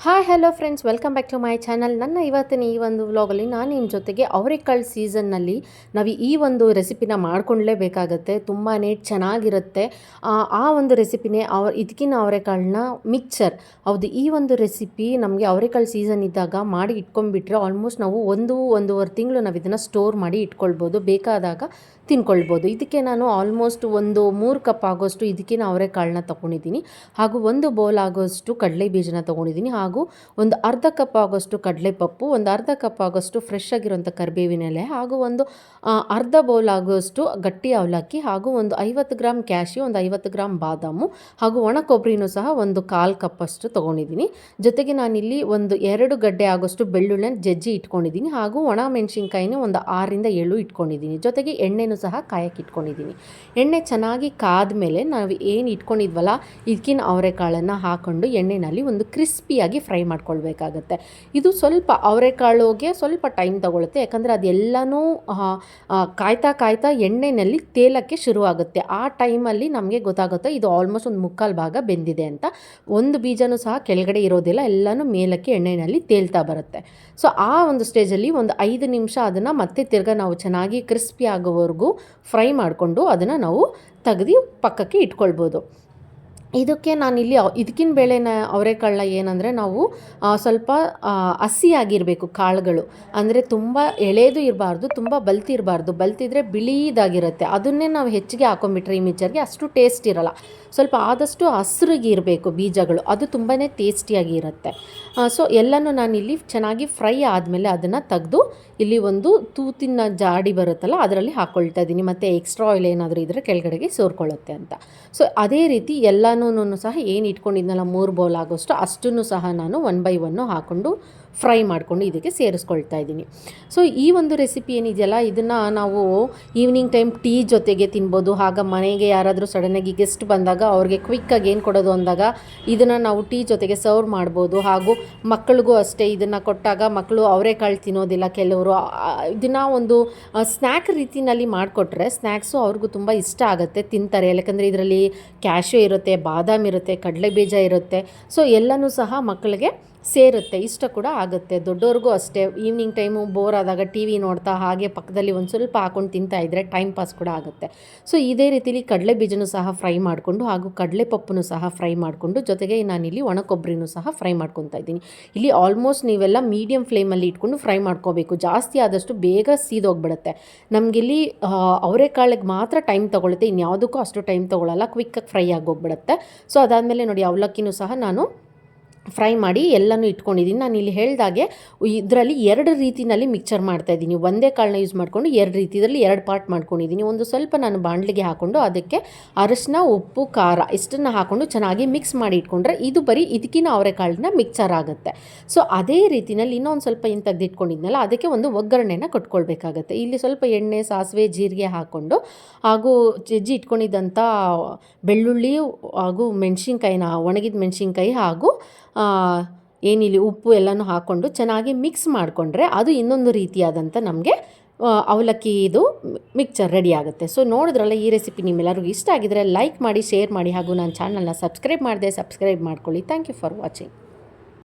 Hi hello friends welcome back to my channel ನನ್ನ ಇವತ್ತಿನ ಈ ಒಂದು ವ್ಲಾಗಲ್ಲಿ ನಾನು ನಿಮ್ಮ ಜೊತೆಗೆ ಅವರೆಕಾಳು ಸೀಸನ್ನಲ್ಲಿ ನಾವು ಈ ಒಂದು ರೆಸಿಪಿನ ಮಾಡ್ಕೊಳ್ಳೇಬೇಕಾಗತ್ತೆ ತುಂಬಾ ಚೆನ್ನಾಗಿರುತ್ತೆ. ಆ, ಒಂದು ರೆಸಿಪಿನೇ ಅವ ಇದಕ್ಕಿನ ಅವರೆಕಾಳನ್ನ ಮಿಕ್ಸರ್ ಹೌದು ಈ ಒಂದು ರೆಸಿಪಿ ನಮಗೆ ಅವರೆಕಾಳು ಸೀಸನ್ ಇದ್ದಾಗ ಮಾಡಿ ಇಟ್ಕೊಂಡ್ಬಿಟ್ರೆ ಆಲ್ಮೋಸ್ಟ್ ನಾವು ಒಂದು ಒಂದೂವರೆ ತಿಂಗಳು ನಾವು ಇದನ್ನು ಸ್ಟೋರ್ ಮಾಡಿ ಇಟ್ಕೊಳ್ಬೋದು. ಬೇಕಾದಾಗ ತಿನ್ಕೊಳ್ಬೋದು. ಇದಕ್ಕೆ ನಾನು ಆಲ್ಮೋಸ್ಟ್ ಒಂದು ಮೂರು ಕಪ್ ಆಗೋಷ್ಟು ಇದಕ್ಕೆ ಇದಕ್ಕಿನ ಅವರೆಕಾಳನ್ನ ತೊಗೊಂಡಿದ್ದೀನಿ. ಹಾಗೂ ಒಂದು ಬೌಲ್ ಆಗೋಷ್ಟು ಕಡಲೆ ಬೀಜನ ತೊಗೊಂಡಿದ್ದೀನಿ. ಹಾಗೂ ಒಂದು ಅರ್ಧ ಕಪ್ ಆಗೋಷ್ಟು ಕಡಲೆ ಪಪ್ಪು, ಒಂದು ಅರ್ಧ ಕಪ್ ಆಗೋಷ್ಟು ಫ್ರೆಶ್ ಆಗಿರುವಂಥ ಕರಿಬೇವಿನ ಎಲೆ ಹಾಗೂ ಒಂದು ಅರ್ಧ ಬೌಲ್ ಆಗೋಷ್ಟು ಗಟ್ಟಿ ಅವಲಕ್ಕಿ, ಹಾಗೂ ಒಂದು ಐವತ್ತು ಗ್ರಾಮ್ ಕ್ಯಾಶಿ ಒಂದು ಐವತ್ತು ಗ್ರಾಮ್ ಬಾದಾಮು, ಹಾಗೂ ಒಣ ಕೊಬ್ಬರಿನೂ ಸಹ ಒಂದು ಕಾಲು ಕಪ್ಪಷ್ಟು ತೊಗೊಂಡಿದ್ದೀನಿ. ಜೊತೆಗೆ ನಾನಿಲ್ಲಿ ಒಂದು ಎರಡು ಗಡ್ಡೆ ಆಗೋಷ್ಟು ಬೆಳ್ಳುಳ್ಳಿನ ಜಜ್ಜಿ ಇಟ್ಕೊಂಡಿದ್ದೀನಿ. ಹಾಗೂ ಒಣ ಮೆಣಸಿನ್ಕಾಯಿನ ಒಂದು ಆರರಿಂದ ಏಳು ಇಟ್ಕೊಂಡಿದ್ದೀನಿ. ಜೊತೆಗೆ ಎಣ್ಣೆನೂ ಸಹ ಕಾಯಕ್ಕೆ ಇಟ್ಕೊಂಡಿದ್ದೀನಿ ಎಣ್ಣೆ ಚೆನ್ನಾಗಿ ಕಾದ ಮೇಲೆ ನಾವು ಏನು ಇಟ್ಕೊಂಡಿದ್ವಲ್ಲ ಇದಕ್ಕಿನ ಅವರೆಕಾಳನ್ನು ಹಾಕೊಂಡು ಎಣ್ಣೆನಲ್ಲಿ ಒಂದು ಕ್ರಿಸ್ಪಿಯಾಗಿ ಫ್ರೈ ಮಾಡ್ಕೊಳ್ಬೇಕಾಗತ್ತೆ. ಇದು ಸ್ವಲ್ಪ ಅವರೆಕಾಳುಗೆ ಸ್ವಲ್ಪ ಟೈಮ್ ತಗೊಳುತ್ತೆ, ಯಾಕಂದರೆ ಅದೆಲ್ಲನೂ ಕಾಯ್ತಾ ಕಾಯ್ತಾ ಎಣ್ಣೆಯಲ್ಲಿ ತೇಲಕ್ಕೆ ಶುರುವಾಗುತ್ತೆ. ಆ ಟೈಮಲ್ಲಿ ನಮಗೆ ಗೊತ್ತಾಗುತ್ತೆ ಇದು ಆಲ್ಮೋಸ್ಟ್ ಒಂದು ಮುಕ್ಕಾಲು ಭಾಗ ಬೆಂದಿದೆ ಅಂತ. ಒಂದು ಬೀಜನೂ ಸಹ ಕೆಳಗಡೆ ಇರೋದಿಲ್ಲ, ಎಲ್ಲನೂ ಮೇಲಕ್ಕೆ ಎಣ್ಣೆಯಲ್ಲಿ ತೇಲ್ತಾ ಬರುತ್ತೆ. ಸೊ, ಆ ಒಂದು ಸ್ಟೇಜಲ್ಲಿ ಒಂದು ಐದು ನಿಮಿಷ ಅದನ್ನು ಮತ್ತೆ ತಿರ್ಗಾ ನಾವು ಚೆನ್ನಾಗಿ ಕ್ರಿಸ್ಪಿ ಆಗೋವರೆಗೂ ಫ್ರೈ ಮಾಡಿಕೊಂಡು ಅದನ್ನು ನಾವು ತೆಗೆದು ಪಕ್ಕಕ್ಕೆ ಇಟ್ಕೊಳ್ಬೋದು. ಇದಕ್ಕೆ ನಾನಿಲ್ಲಿ ಇದಕ್ಕಿನ ಬೇಳೆನ ಅವರೆಕಾಳನ್ನ ಏನಂದರೆ ನಾವು ಸ್ವಲ್ಪ ಹಸಿಯಾಗಿರಬೇಕು ಕಾಳುಗಳು. ಅಂದರೆ ತುಂಬ ಎಳೆದು ಇರಬಾರ್ದು, ತುಂಬ ಬಲ್ತಿರಬಾರ್ದು ಬಲ್ತಿದ್ರೆ ಬಿಳಿದಾಗಿರುತ್ತೆ. ಅದನ್ನೇ ನಾವು ಹೆಚ್ಚಿಗೆ ಹಾಕೊಂಡ್ಬಿಟ್ರೆ ಈ ಮಿಚರ್ಗೆ ಅಷ್ಟು ಟೇಸ್ಟ್ ಇರಲ್ಲ. ಸ್ವಲ್ಪ ಆದಷ್ಟು ಹಸ್ರಿಗೆ ಇರಬೇಕು ಬೀಜಗಳು. ಅದು ತುಂಬಾ ಟೇಸ್ಟಿಯಾಗಿ ಇರುತ್ತೆ ಸೊ ಎಲ್ಲನೂ ನಾನಿಲ್ಲಿ ಚೆನ್ನಾಗಿ ಫ್ರೈ ಆದಮೇಲೆ ಅದನ್ನು ತೆಗೆದು ಇಲ್ಲಿ ಒಂದು ತೂತಿನ ಜಾಡಿ ಬರುತ್ತಲ್ಲ, ಅದರಲ್ಲಿ ಹಾಕ್ಕೊಳ್ತಾ ಇದ್ದೀನಿ ಮತ್ತು ಎಕ್ಸ್ಟ್ರಾ ಆಯಿಲ್ ಏನಾದರೂ ಇದ್ದರೆ ಕೆಳಗಡೆಗೆ ಸೋರ್ಕೊಳ್ಳುತ್ತೆ ಅಂತ. ಸೊ ಅದೇ ರೀತಿ ಎಲ್ಲನೂ ಸಹ ಏನು ಇಟ್ಕೊಂಡಿದ್ನಲ್ಲ ಮೂರು ಬೌಲ್ ಆಗೋಷ್ಟು ಅಷ್ಟನ್ನು ಸಹ ನಾನು ಒನ್ ಬೈ ಒನ್ನು ಹಾಕ್ಕೊಂಡು ಫ್ರೈ ಮಾಡಿಕೊಂಡು ಇದಕ್ಕೆ ಸೇರಿಸ್ಕೊಳ್ತಾ ಇದ್ದೀನಿ. ಸೊ ಈ ಒಂದು ರೆಸಿಪಿ ಏನಿದೆಯಲ್ಲ, ಇದನ್ನು ನಾವು ಈವ್ನಿಂಗ್ ಟೈಮ್ ಟೀ ಜೊತೆಗೆ ತಿನ್ಬೋದು. ಆಗ ಮನೆಗೆ ಯಾರಾದರೂ ಸಡನ್ನಾಗಿ ಗೆಸ್ಟ್ ಬಂದಾಗ, ಅವ್ರಿಗೆ ಕ್ವಿಕ್ಕಾಗಿ ಏನು ಕೊಡೋದು ಅಂದಾಗ, ಇದನ್ನು ನಾವು ಟೀ ಜೊತೆಗೆ ಸರ್ವ್ ಮಾಡ್ಬೋದು. ಹಾಗೂ ಮಕ್ಕಳಿಗೂ ಅಷ್ಟೇ ಇದನ್ನು ಕೊಟ್ಟಾಗ ಮಕ್ಕಳು ಅವರೇ ಕಾಳು ತಿನ್ನೋದಿಲ್ಲ ಕೆಲವರು. ಇದನ್ನು ಒಂದು ಸ್ನ್ಯಾಕ್ ರೀತಿನಲ್ಲಿ ಮಾಡಿಕೊಟ್ರೆ ಸ್ನ್ಯಾಕ್ಸು ಅವ್ರಿಗೂ ತುಂಬ ಇಷ್ಟ ಆಗುತ್ತೆ, ತಿಂತಾರೆ. ಯಾಕಂದರೆ ಇದರಲ್ಲಿ ಕ್ಯಾಶು ಇರುತ್ತೆ, ಬಾದಾಮಿ ಇರುತ್ತೆ ಕಡಲೆ ಬೀಜ ಇರುತ್ತೆ. ಸೊ ಎಲ್ಲನೂ ಸಹ ಮಕ್ಕಳಿಗೆ ಸೇರುತ್ತೆ, ಇಷ್ಟ ಕೂಡ ಆಗುತ್ತೆ. ದೊಡ್ಡವ್ರಿಗೂ ಅಷ್ಟೇ ಈವ್ನಿಂಗ್ ಟೈಮು ಬೋರ್ ಆದಾಗ ಟಿ ವಿ ನೋಡ್ತಾ ಹಾಗೆ ಪಕ್ಕದಲ್ಲಿ ಒಂದು ಸ್ವಲ್ಪ ಹಾಕೊಂಡು ತಿಂತಾ ಇದ್ದರೆ ಟೈಮ್ ಪಾಸ್ ಕೂಡ ಆಗುತ್ತೆ. ಸೊ ಇದೇ ರೀತಿಲಿ ಕಡಲೆ ಬೀಜನೂ ಸಹ ಫ್ರೈ ಮಾಡಿಕೊಂಡು ಹಾಗೂ ಕಡಲೆ ಪಪ್ಪನ್ನು ಸಹ ಫ್ರೈ ಮಾಡಿಕೊಂಡು ಜೊತೆಗೆ ನಾನಿಲ್ಲಿ ಒಣ ಸಹ ಫ್ರೈ ಮಾಡ್ಕೊತಾ ಇದ್ದೀನಿ. ಇಲ್ಲಿ ಆಲ್ಮೋಸ್ಟ್ ನೀವೆಲ್ಲ ಮೀಡಿಯಮ್ ಫ್ಲೇಮಲ್ಲಿ ಇಟ್ಕೊಂಡು ಫ್ರೈ ಮಾಡ್ಕೋಬೇಕು. ಜಾಸ್ತಿ ಆದಷ್ಟು ಬೇಗ ಸೀದೋಗ್ಬಿಡುತ್ತೆ. ನಮಗಿಲ್ಲಿ ಅವರೆಕಾಳಿಗೆ ಮಾತ್ರ ಟೈಮ್ ತೊಗೊಳುತ್ತೆ, ಇನ್ಯಾವುದಕ್ಕೂ ಅಷ್ಟು ಟೈಮ್ ತೊಗೊಳಲ್ಲ ಕ್ವಿಕ್ಕಾಗಿ ಫ್ರೈ ಆಗೋಗ್ಬಿಡುತ್ತೆ. ಸೊ ಅದಾದಮೇಲೆ ನೋಡಿ, ಅವಲಕ್ಕಿನೂ ಸಹ ನಾನು ಫ್ರೈ ಮಾಡಿ ಎಲ್ಲನೂ ಇಟ್ಕೊಂಡಿದ್ದೀನಿ. ನಾನು ಇಲ್ಲಿ ಹೇಳ್ದಾಗೆ ಇದರಲ್ಲಿ ಎರಡು ರೀತಿಯಲ್ಲಿ ಮಿಕ್ಸರ್ ಮಾಡ್ತಾ ಇದ್ದೀನಿ. ಒಂದೇ ಕಾಳನ್ನ ಯೂಸ್ ಮಾಡಿಕೊಂಡು ಎರಡು ರೀತಿಯಲ್ಲಿ ಎರಡು ಪಾರ್ಟ್ ಮಾಡ್ಕೊಂಡಿದ್ದೀನಿ. ಒಂದು ಸ್ವಲ್ಪ ನಾನು ಬಾಣಲಿಗೆ ಹಾಕ್ಕೊಂಡು ಅದಕ್ಕೆ ಅರಶಿನ, ಉಪ್ಪು, ಖಾರ ಇಷ್ಟನ್ನು ಹಾಕ್ಕೊಂಡು ಚೆನ್ನಾಗಿ ಮಿಕ್ಸ್ ಮಾಡಿ ಇಟ್ಕೊಂಡ್ರೆ ಇದು ಬರೀ ಇದಕ್ಕಿನ ಅವರೆಕಾಳನ್ನ ಮಿಕ್ಸರ್ ಆಗುತ್ತೆ. ಸೊ ಅದೇ ರೀತಿಯಲ್ಲಿ ಇನ್ನೊಂದು ಸ್ವಲ್ಪ ಏನು ತೆಗೆದಿಟ್ಕೊಂಡಿದ್ನಲ್ಲ ಅದಕ್ಕೆ ಒಂದು ಒಗ್ಗರಣೆನ ಕೊಟ್ಕೊಳ್ಬೇಕಾಗತ್ತೆ. ಇಲ್ಲಿ ಸ್ವಲ್ಪ ಎಣ್ಣೆ, ಸಾಸಿವೆ, ಜೀರಿಗೆ ಹಾಕ್ಕೊಂಡು ಹಾಗೂ ಜಜ್ಜಿ ಇಟ್ಕೊಂಡಿದ್ದಂಥ ಬೆಳ್ಳುಳ್ಳಿ ಹಾಗೂ ಮೆಣಸಿನ್ಕಾಯಿನ, ಒಣಗಿದ ಮೆಣಸಿನ್ಕಾಯಿ ಹಾಗೂ ಏನಿಲ್ಲಿ ಉಪ್ಪು ಎಲ್ಲನೂ ಹಾಕ್ಕೊಂಡು ಚೆನ್ನಾಗಿ ಮಿಕ್ಸ್ ಮಾಡಿಕೊಂಡ್ರೆ ಅದು ಇನ್ನೊಂದು ರೀತಿಯಾದಂಥ ನಮಗೆ ಅವಲಕ್ಕಿ ಇದು ಮಿಕ್ಚರ್ ರೆಡಿ ಆಗುತ್ತೆ. ಸೊ ನೋಡಿದ್ರಲ್ಲ ಈ ರೆಸಿಪಿ ನಿಮ್ಮೆಲ್ಲರಿಗೂ ಇಷ್ಟ ಆಗಿದ್ರೆ ಲೈಕ್ ಮಾಡಿ ಶೇರ್ ಮಾಡಿ ಹಾಗೂ ನನ್ನ ಚಾನಲ್ನ ಸಬ್ಸ್ಕ್ರೈಬ್ ಮಾಡಿದೆ ಸಬ್ಸ್ಕ್ರೈಬ್ ಮಾಡ್ಕೊಳ್ಳಿ. Thank you for watching